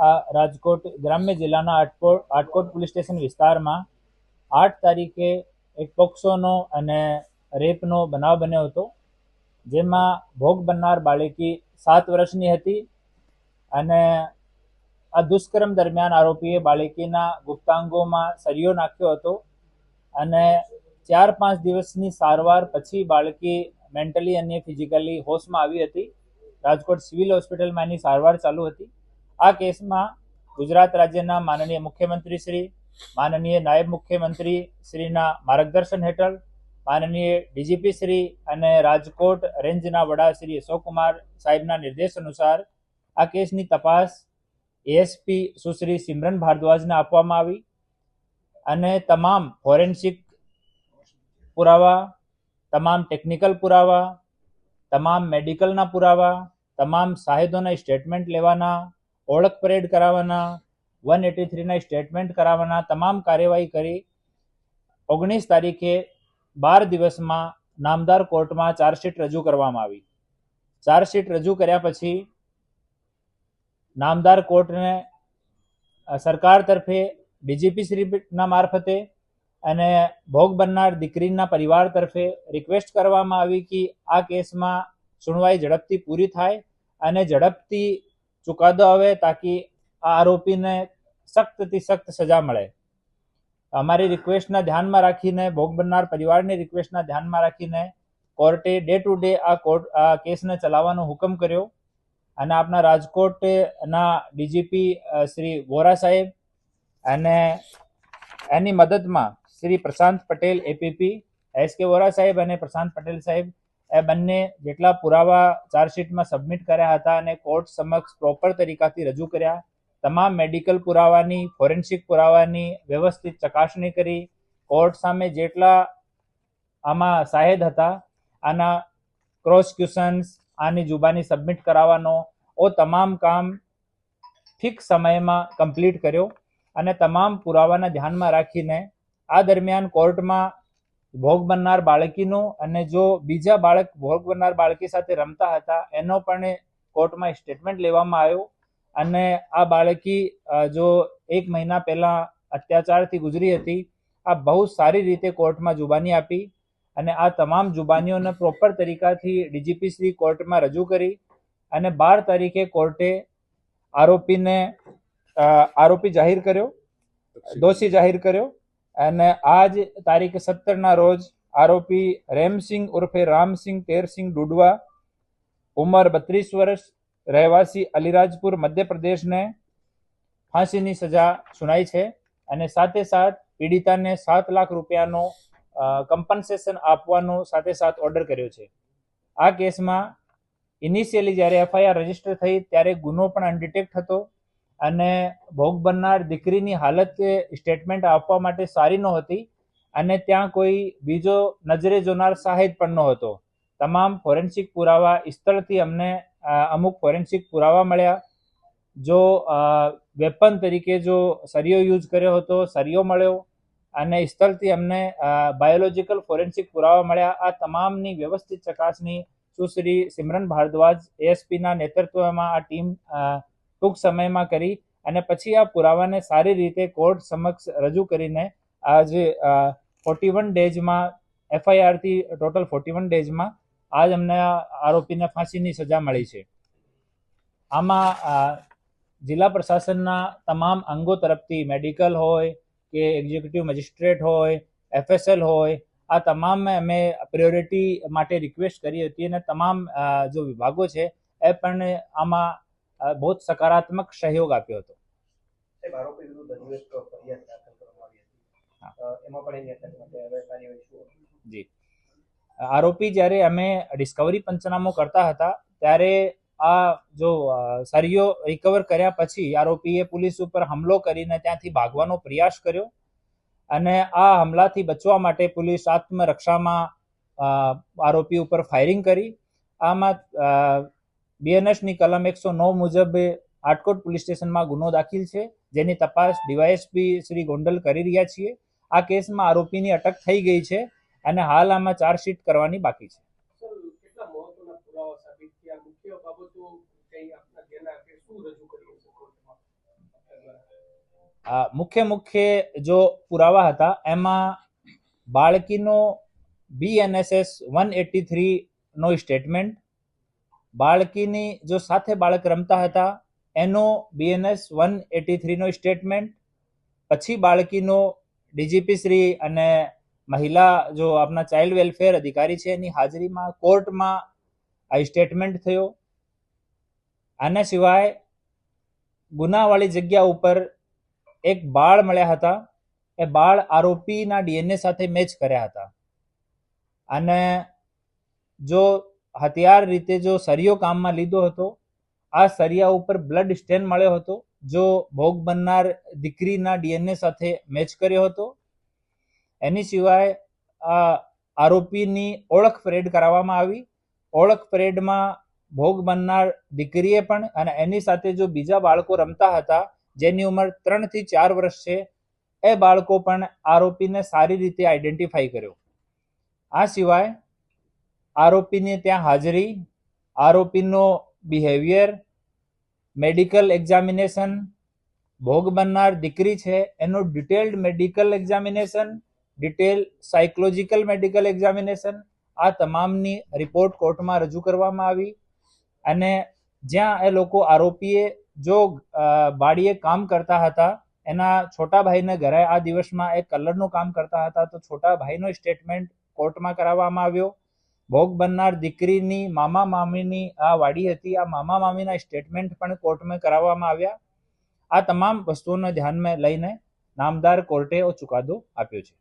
આ રાજકોટ ગ્રામ્ય જિલ્લાના આટકોટ આટકોટ પોલીસ સ્ટેશન વિસ્તારમાં આઠ તારીખે એક પોક્સોનો અને રેપનો બનાવ બન્યો હતો, જેમાં ભોગ બનનાર બાળકી સાત વર્ષની હતી અને આ દુષ્કર્મ દરમિયાન આરોપીએ બાળકીના ગુપ્તાંગોમાં સરિયો નાખ્યો હતો અને ચાર પાંચ દિવસની સારવાર પછી બાળકી મેન્ટલી અને ફિઝિકલી હોશમાં આવી હતી. રાજકોટ સિવિલ હોસ્પિટલમાં એની સારવાર ચાલુ હતી. આ કેસમાં ગુજરાત રાજ્યના માનનીય મુખ્યમંત્રી શ્રી, માનનીય નાયબ મુખ્યમંત્રી શ્રીના માર્ગદર્શન હેઠળ માનનીય ડીજીપી શ્રી અને રાજકોટ રેન્જના વડા શ્રી અશોકકુમાર સાહેબના નિર્દેશ અનુસાર આ કેસની તપાસ એએસપી સુશ્રી સિમરન ભારદ્વાજને આપવામાં આવી અને તમામ ફોરેન્સિક પુરાવા, તમામ ટેકનિકલ પુરાવા, તમામ મેડિકલના પુરાવા, તમામ સાહેદોના સ્ટેટમેન્ટ લેવાના ઓળખ પરેડ કરાવવાના વન એટી થ્રીના સ્ટેટમેન્ટ કરાવવાના તમામ કાર્યવાહી કરી ઓગણીસ તારીખે બાર દિવસમાં નામદાર કોર્ટમાં ચાર્જશીટ રજૂ કરવામાં આવી. ચાર્જશીટ રજૂ કર્યા પછી નામદાર કોર્ટને સરકાર તરફે ડીજીપી શ્રીના મારફતે અને ભોગ બનનાર દીકરીના પરિવાર તરફે રિક્વેસ્ટ કરવામાં આવી કે આ કેસમાં સુનવાઈ ઝડપથી પૂરી થાય અને ઝડપથી ચુકાદો આવે તાકી આ આરોપીને સખ્તથી સખ્ત સજા મળે. અમારી રિક્વેસ્ટના ધ્યાનમાં રાખીને, ભોગ બનનાર પરિવારની રિક્વેસ્ટના ધ્યાનમાં રાખીને કોર્ટે ડે ટુ ડે આ કોર્ટ, આ કેસને ચલાવવાનો હુકમ કર્યો. અને આપણા રાજકોટના ડીજીપી શ્રી વોરા સાહેબ અને એની મદદમાં Shri Prashant Patel, APP, S K Vora સાહેબ અને પ્રશાંત પટેલ સાહેબ એ બંને જેટલા પુરાવા ચાર્જશીટમાં સબમિટ કર્યા હતા અને કોર્ટ સમક્ષ પ્રોપર તરીકાથી રજૂ કર્યા. તમામ મેડિકલ પુરાવાની ફોરેન્સિક પુરાવાની વ્યવસ્થિત ચકાસણી કરી. કોર્ટ સામે જેટલા આમાં સાહેદ હતા, આના ક્રોસ ક્યુશન્સ આની જુબાની સબમિટ કરાવવાનો, ઓ તમામ કામ ફિક્સ સમયમાં કમ્પ્લીટ કર્યો. અને તમામ પુરાવાના ધ્યાનમાં રાખીને આ દરમિયાન કોર્ટમાં ભોગ બનનાર બાળકીનો અને જો બીજા બાળક ભોગ બનનાર બાળકી સાથે રમતા હતા એનો પણ કોર્ટમાં સ્ટેટમેન્ટ લેવામાં આવ્યો. અને આ બાળકી જો એક મહિના પહેલા અત્યાચારથી ગુજરી હતી આ બહુ સારી રીતે કોર્ટમાં જુબાની આપી અને આ તમામ જુબાનીઓને પ્રોપર તરીકાથી ડીજીપી શ્રી કોર્ટમાં રજૂ કરી અને બાર તારીખે કોર્ટે આરોપીને આરોપી જાહેર કર્યો દોષી જાહેર કર્યો. અને આજ તારીખ સત્તરના રોજ આરોપી રેમસિંહ ઉર્ફે રામસિંગ તેરસિંહ ડુડવા, ઉંમર બત્રીસ વર્ષ, રહેવાસી અલીરાજપુર, મધ્યપ્રદેશને ફાંસીની સજા સુનાઈ છે અને સાથે સાથ પીડિતાને સાત લાખ રૂપિયાનો કમ્પન્સેશન આપવાનો સાથે સાથ ઓર્ડર કર્યો છે. આ કેસમાં ઇનિશિયલી જ્યારે એફઆઈઆર રજિસ્ટર થઈ ત્યારે ગુનો પણ અનડિટેક્ટ હતો. અને ભોગ બનનાર દીકરીની હાલત સ્ટેટમેન્ટ આપવા માટે સારી નહોતી અને ત્યાં કોઈ બીજો નજરે જોનાર સાહેબ પણ નહોતો. તમામ ફોરેન્સિક પુરાવા સ્થળથી અમને અમુક ફોરેન્સિક પુરાવા મળ્યા. જો વેપન તરીકે જો સરિયો યુઝ કર્યો હતો સરિયો મળ્યો અને સ્થળથી અમને બાયોલોજીકલ ફોરેન્સિક પુરાવા મળ્યા. આ તમામની વ્યવસ્થિત ચકાસણી સુશ્રી સિમરન ભારદ્વાજ એએસપીના નેતૃત્વમાં આ ટીમ ટૂંક સમયમાં કરી અને પછી આ પુરાવાને સારી રીતે કોર્ટ સમક્ષ રજૂ કરીને આજે ફોર્ટી વન ડેઝમાં એફઆઈઆરથી ટોટલ ફોર્ટી વન ડેઝમાં આજ અમને આરોપીને ફાંસીની સજા મળી છે. આમાં જિલ્લા પ્રશાસનના તમામ અંગો તરફથી મેડિકલ હોય કે એક્ઝિક્યુટિવ મેજિસ્ટ્રેટ હોય એફએસએલ હોય, આ તમામ અમે પ્રિયોરિટી માટે રિક્વેસ્ટ કરી હતી અને તમામ જો વિભાગો છે એ પણ આમાં બહુ જ સકારાત્મક સહયોગ આપ્યો હતો? જી આરોપી જ્યારે અમે ડિસ્કવરી પંચનામો કરતા હતા ત્યારે આ જો સરિયો રિકવર કર્યા પછી આરોપીએ પોલીસ ઉપર હુમલો કરીને ત્યાંથી ભાગવાનો પ્રયાસ કર્યો અને આ હુમલાથી બચવા માટે પોલીસ આત્મરક્ષામાં આરોપી ઉપર ફાયરિંગ કરી. આમાં બીએનએસની કલમ એકસો નવ મુજબ આટકોટ પોલીસ સ્ટેશનમાં ગુનો દાખલ છે જેની તપાસ ડીવાયએસપી શ્રી ગોંડલ કરી રહ્યા છીએ. આ કેસમાં આરોપીની અટક થઈ ગઈ છે અને હાલ આમાં ચાર્જશીટ કરવાની બાકી છે. મુખ્ય મુખ્ય મુખ્ય જો પુરાવા હતા એમાં બાળકીનો બીએનએસએસ વન એટી થ્રી નો સ્ટેટમેન્ટ બાળકીની જો સાથે બાળક રમતા હતા, એનો બીએનએસ વન એટી થ્રીનો સ્ટેટમેન્ટ પછી બાળકીનો ડીજીપી શ્રી અને મહિલા જો આપણા ચાઇલ્ડ વેલફેર અધિકારી છે, એની હાજરીમાં કોર્ટમાં આ સ્ટેટમેન્ટ થયો. આના સિવાય ગુનાવાળી જગ્યા ઉપર એક બાળ મળ્યા હતા. એ બાળ આરોપીના ડીએનએ સાથે મેચ કર્યા હતા. અને જો હથિયાર રીતે જો સરિયો કામમાં લીધો હતો, આ સરિયા ઉપર બ્લડ સ્ટેન મળ્યો હતો, જો ભોગ બનનાર દીકરીના ડીએનએ સાથે મેચ કર્યો હતો. એની સિવાય આ આરોપીની ઓળખ પરેડ કરાવવામાં આવી. ઓળખ પરેડમાં ભોગ બનનાર દીકરીએ પણ અને એની સાથે જો બીજા બાળકો રમતા હતા, જેની ઉંમર ત્રણથી ચાર વર્ષ છે, એ બાળકો પણ આરોપીને સારી રીતે આઈડેન્ટિફાઈ કર્યો. આ સિવાય આરોપીની ત્યાં હાજરી, આરોપીનો બિહેવિયર મેડિકલ એક્ઝામિનેશન ભોગ બનનાર દીકરી છે, એનું detailed medical examination detail psychological medical examination આ તમામની રિપોર્ટ કોર્ટમાં રજૂ કરવામાં આવી. અને જ્યાં એ લોકો આરોપીએ જો બાળીએ કામ કરતા હતા, એના છોટા ભાઈને ઘરે આ દિવસમાં એ કલરનું કામ કરતા હતા, તો છોટા ભાઈનો સ્ટેટમેન્ટ કોર્ટમાં કરાવવામાં આવ્યો. ભોગ બનનાર દીકરીની, મામા મામીની આ વાડી હતી. આ મામા મામીના સ્ટેટમેન્ટ પણ કોર્ટમાં કરાવવામાં આવ્યા. આ તમામ વસ્તુઓને ધ્યાનમાં લઈને નામદાર કોર્ટે ચુકાદો આપ્યો છે.